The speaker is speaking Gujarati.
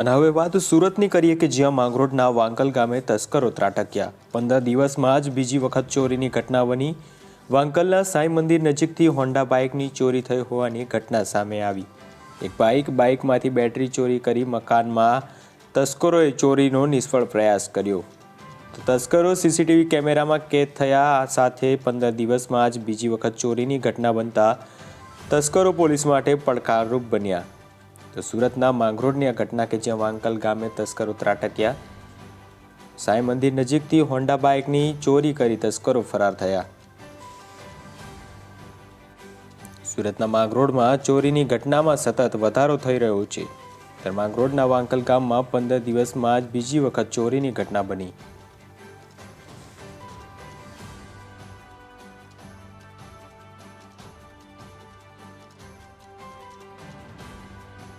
અને હવે વાત સુરતની કરીએ કે જ્યાં માંગરોળના વાંકલ ગામે તસ્કરો ત્રાટક્યા. પંદર દિવસમાં જ બીજી વખત ચોરીની ઘટના બની. વાંકલના સાંઈ મંદિર નજીકથી હોન્ડા બાઇકની ચોરી થઈ હોવાની ઘટના સામે આવી. એક બાઇક બાઇકમાંથી બેટરી ચોરી કરી મકાનમાં તસ્કરોએ ચોરીનો નિષ્ફળ પ્રયાસ કર્યો. તો તસ્કરો સીસીટીવી કેમેરામાં કેદ થયા. સાથે પંદર દિવસમાં જ બીજી વખત ચોરીની ઘટના બનતા તસ્કરો પોલીસ માટે પડકારરૂપ બન્યા. તો સુરતના માંગરોળની આ ઘટના કે જ્યાં વાંકલ ગામે તસ્કરો ત્રાટક્યા. સાંઈ મંદિર નજીકથી હોન્ડા બાઇકની ચોરી કરી તસ્કરો ફરાર થયા. સુરતના માંગરોળમાં ચોરીની ઘટનામાં સતત વધારો થઈ રહ્યો છે. ત્યારે માંગરોળના વાંકલ ગામમાં પંદર દિવસમાં જ બીજી વખત ચોરીની ઘટના બની.